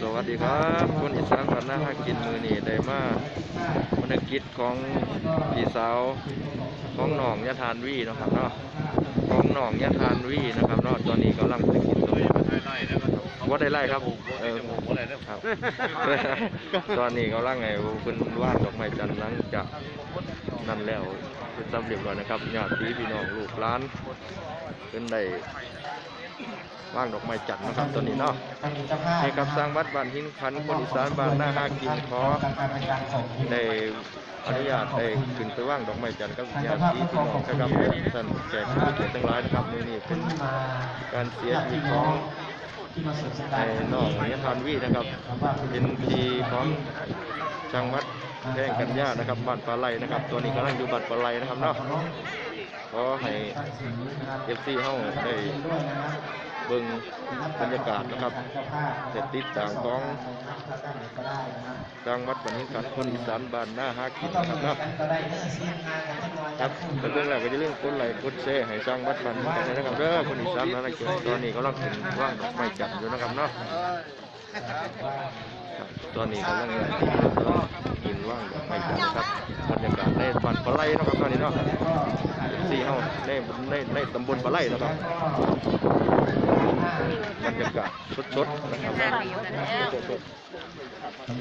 สวัสดีครับคนอีสานพันน้าหากินมือนี่ได้มาภารกิจของพี่สาวของหนองยะทานวีนะครับเนาะของหนองยะทานวีนะครับเนาะตอนนี้กำลังจะกินตรงนี้ว่าได้ไล่ครับเออครับตอนนี้กำลังไงคุณว่านดอกไม้จันทร์หลังจากนั่นแล้วเป็นสำเร็จแล้วนะครับญาติพี่น้องลูกหลานเป็นได้ ว่างดอกไม้จันทร์นะครับตอนนี้เนาะนี่ครับสร้างวัดบ้านหินขันคนอีสานบ้านหน้าหากินขอได้อนุญาตได้ขึ้นไปว่างดอกไม้จันทร์กับญาติพี่น้องนะครับท่านแขกผู้เกียรติทั้งหลายนะครับมือนี้เป็นการเสียชีวิตของไอ้น้องยทานวีนะครับเป็นทีของจังหวัดแพร่งกันยานะครับบ้านปลาไหลนะครับ ตัวนี้กำลังอยู่บ้านปลาไหลนะครับเนาะขอให้เอฟซีเฮาได้ เบิ่งบรรยากาศนะครับเสร็จติดต่างของจังวัดบันทิขันคนอีสานบ้านหน้าฮักกินนะครับครับแต่เรื่องแรกก็จะเรื่องกดไลค์กดแชร์ให้จังวัดบันทิขันนะครับเด้อคนอีสานบานหน้ากินตอนนี้กำลังขึ้นว่างดอกไม้จันทร์อยู่นะครับเนาะตอนนี้กำลัง กินว่างดอกไม้จันทร์นะครับบรรยากาศในบ้านปลาไหลนะครับตอนนี้เนาะสี่เฮาในในในตำบลปลาไหลนะครับบรรยากาศสดๆนะครับสด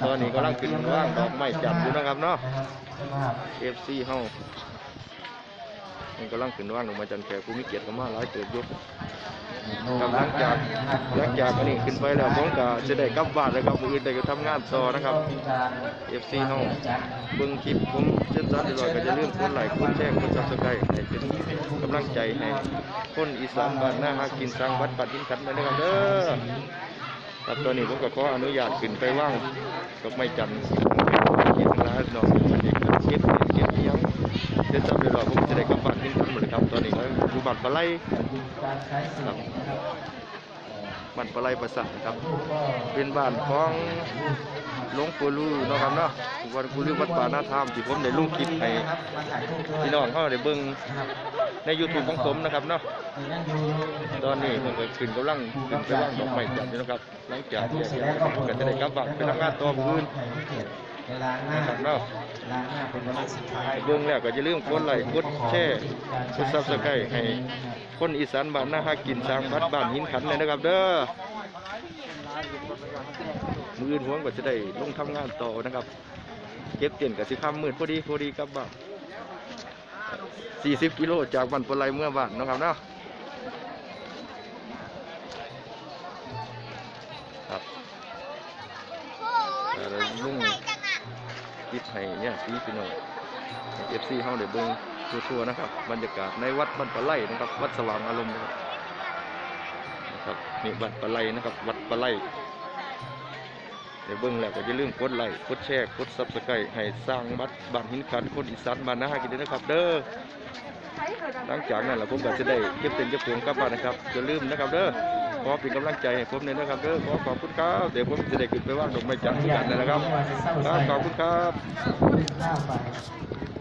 ตอนนี้กำลังกินว่างดอกไม้จันทร์อยู่นะครับเนาะ FC เฮามันกำลังขึ้นว่างดอกไม้จันทร์แขกผู้มีเกียรติเข้ามาหลายเติบยู่ ครับหลังจากหลังจากอันนี้ขึ้นไปแล้วผมก็จะได้กลับบ้านแล้วครับมื้ออื่นได้ก็ทำงานต่อนะครับ FC เฮาเบิ่งคลิปผมเช่นสันเรียบร้อยก็อย่าลืมกดไหลค์กดแชร์กด Subscribe ให้เป็นกำลังใจให้คนอีสานบ้านหน้าหากินสร้างวัดปัดทินขันด้วยนะครับเด้อครับตอนนี้ผมก็ขออนุญาตขึ้นไปว่างดอกไม้จันทร์กินร้านน้องเด็กเก็บเก็บอิหยังเสร็จสับเรียบร้อยผมจะได้กลับบ้าน บ้านปลาไหลครับบ้านปลาไหลประสาทครับ เป็นบ้านของหลวงปู่ลู่เนาะครับเนาะวัดปู่ลู่วัดป่านาธรรมที่ผมได้ลงคลิปให้พี่น้องเขาได้เบิ่งใน YouTube ของผมนะครับเนาะตอนนี้ผมก็ขึ้นกำลังขึ้นไปว่างดอกไม้จันทร์นะครับหลังจากที่ก็จะได้กลับบ้านไปทำงานต่อมื้น ล้างหน้านะครับเนาะล้างหน้าเป็นวันสุดท้ายเบิ่งแล้วก็อย่าลืมกดไลค์กดแชร์กด Subscribe ให้คนอีสานบ้านนาหากินสร้างวัดบ้านหินขันเลยนะครับ เด้อมืออื่นหวงก็จะได้ลงทำงานต่อนะครับ เก็บเตียนกับสิคำมืดพอดีพอดีกลับบ้าน40 กิโลจากบ้านปลายเมื่อบ้านเนาะครับเนาะครับเอ่อลุงค ลิปให้เนี่ยพี่พี่น้องเอฟซีเฮาเดี๋ยวเบิ่งทั่วๆนะครับ บรรยากาศในวัดบ้านปลาไหลนะครับ วัดสว่างอารมณ์นะครับนี่วัดปลาไหลนะครับ วัดปลาไหลเดี๋ยวเบิ่งแล้วก็อย่าลืมกดไลค์กดแชร์กดซับสไครต์ให้สร้างวัดบ้านหินขันคนอีสานบ้านนาหากินด้วยนะครับ เด้อหลังจากนั้นแหละผมก็จะได้เก็บเต็นเก็บตัวกลับบ้านนะครับอย่าลืมนะครับเด้อ ขอเป็นกำลังใจให้ผมเลยนะครับเด้อขอขอบคุณครับเดี๋ยวผมจะได้ขึ้นไปว่างดอกไม้จันทร์ที่กันนะครับครับขอบคุณครับ